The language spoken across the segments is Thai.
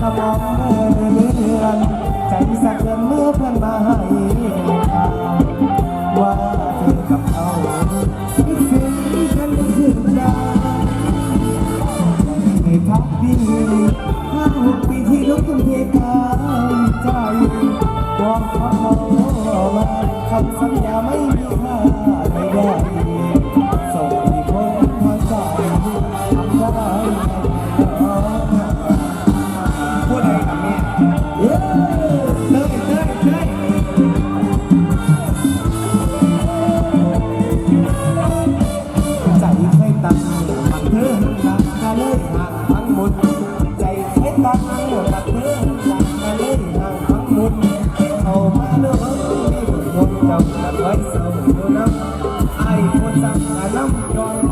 สมองเลื่อนใจสั่นเลื่อนเมื่อเพื่อนมาให้ว่าเธอกับเขาคิดถึงกันคืนดาวเคยพักดีห้าหกปีที่ลุกขึ้นเทกายใจวอนขอมาคำสัญญาไม่มีค่าใด ทั้งหมด ใจเคยตั้งมันเธอหักกันเลยห่างทั้งหมดเข้ามาเลิกมีบุญหมดเจ้าจะไว้เศร้าอยู่น้ำไอ้คนสั่งหาน้ำจอยมอง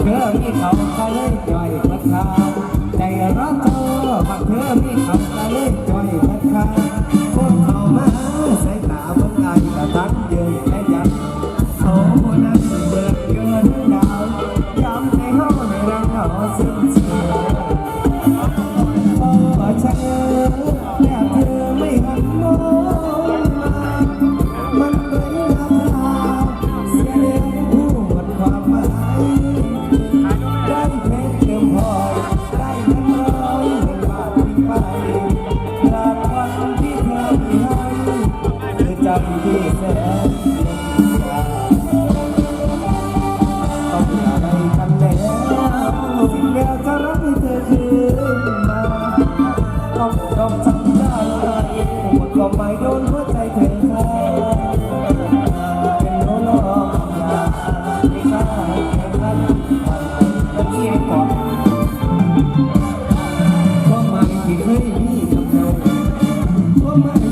เธอมีเขาก็เลยจ่อยพัดขาใจรักเจ้าบักเธอมีเขาก็เลยจ่อยพัดขา คือใจที่แสนต้องอะไรกันแล้วสิ่งเดียวจะรักให้เธอคืนมาต้องต้องจำได้หมดความหมายโดนหัวใจเธอแท้เป็นโลลอยากไม่กล้าแค่นั้นมันเอียงก่อนความหมายที่เคยมีกับเราความหมาย